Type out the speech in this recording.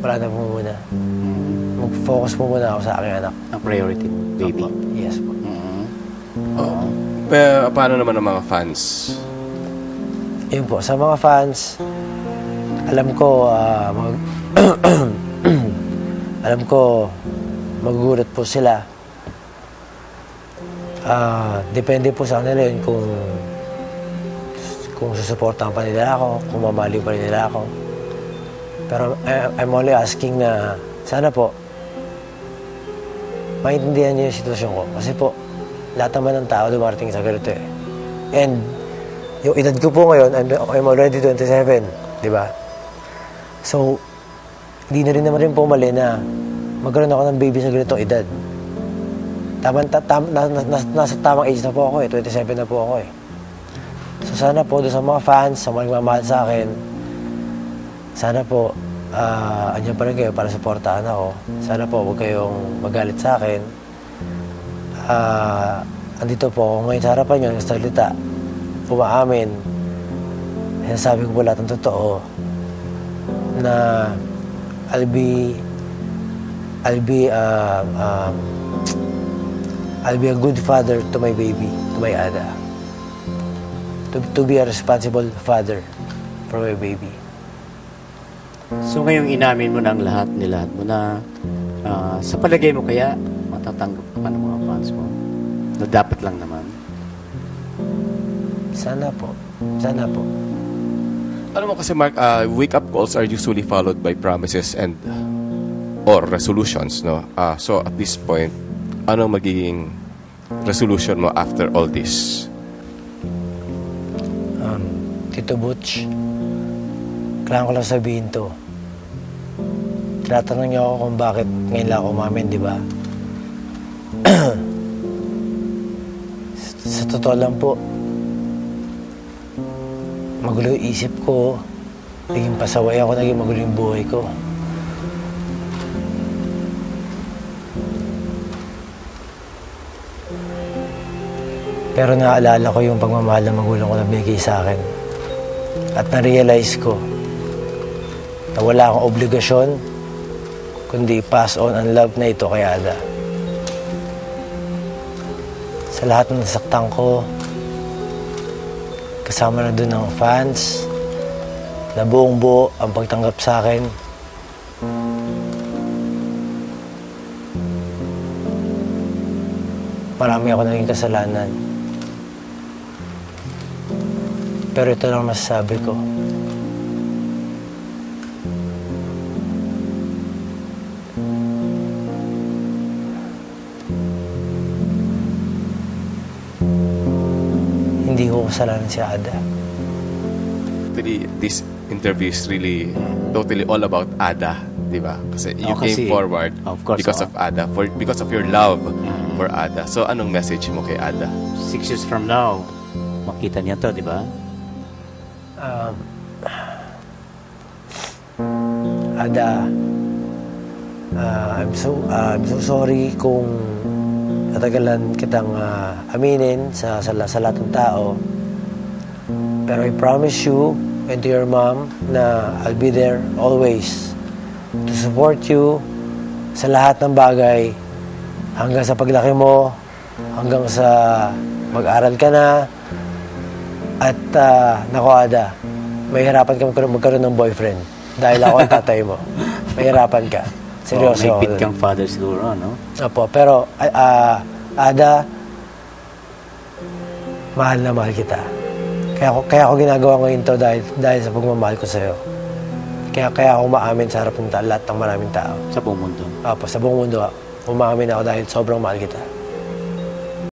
wala na po muna. Mag-focus po muna ako sa aking anak. Ang priority mo, baby. Opo. Yes po. Mm. Oo. Pa- paano naman ang mga fans? Yun po, sa mga fans, alam ko, ah, mag, alam ko, magugulat po sila. Ah, depende po sa kanila yun kung kung susuportahan pa nila ako, kung mamali pa rin nila ako. Pero I- I'm only asking na sana po maintindihan niyo yung sitwasyon ko. Kasi po, lahat naman ng tao dumarating sa ganito eh. And yung edad ko po ngayon, I'm, I'm already 27, di ba? So, hindi na rin naman rin po mali na magkaroon ako ng baby sa ganitong edad. Tama, ta, tam, na, na, na, nasa tamang age na po ako eh, 27 na po ako eh. So sana po doon sa mga fans, sa mga nagmamahal sa akin, sana po, ah andyan pa rin kayo para supportahan ako. Sana po, huwag kayong magalit sa akin. Ah, andito po ako ngayon sa harapan nyo, nagsasalita, umaamin. Sinasabi ko po lahat ng totoo na I'll be I'll be uh, um, I'll be a good father to my baby, to my Ada. To, to be a responsible father for my baby. So ngayong inamin mo na ang lahat, nilahat mo na, ah, sa palagay mo kaya, matatanggap ka pa ng mga fans mo? Na dapat lang naman. Sana po. Sana po. Ano mo kasi Mark, uh, wake-up calls are usually followed by promises and or resolutions, no? Ah, so at this point, anong magiging resolution mo after all this? Um, Tito Butch, kailangan ko lang sabihin to. Tinatanong niyo ako kung bakit ngayon lang ako umamin, di ba? sa, sa totoo lang po, magulo yung isip ko. Naging pasaway ako, naging magulo yung buhay ko. Pero naaalala ko yung pagmamahal ng magulang ko na binigay sa akin. At na-realize ko na wala akong obligasyon kundi pass on ang love na ito kay Ada. Sa lahat ng nasaktan ko, kasama na doon ang fans, na buong buo ang pagtanggap sa akin. Marami ako naging kasalanan. Pero ito lang masasabi ko. Hindi ko kasalanan si Ada. Actually, this interview is really totally all about Ada, di ba? Kasi you Oh, kasi- came forward of course, because oo. of Ada, for because of your love for Ada. So anong message mo kay Ada? Six years from now, makita niya to, di ba? Um, Ada, ah, I'm so ah, I'm so sorry kung natagalan kitang ah, aminin sa, sa, sa lahat ng tao. Pero I promise you and to your mom na I'll be there always to support you sa lahat ng bagay hanggang sa paglaki mo, hanggang sa mag-aral ka na, at uh, nako Ada, may hirapan ka magkaroon, ng boyfriend dahil ako ang tatay mo. May hirapan ka. Seryoso. Oh, may pit kang father siguro, no? Opo, pero ah, Ada, mahal na mahal kita. Kaya ako, kaya ako ginagawa ngayon to dahil, dahil sa pagmamahal ko sa'yo. Kaya, kaya ako umaamin sa harap ng lahat ng maraming tao. Sa buong mundo. Opo, sa buong mundo, umaamin ako dahil sobrang mahal kita.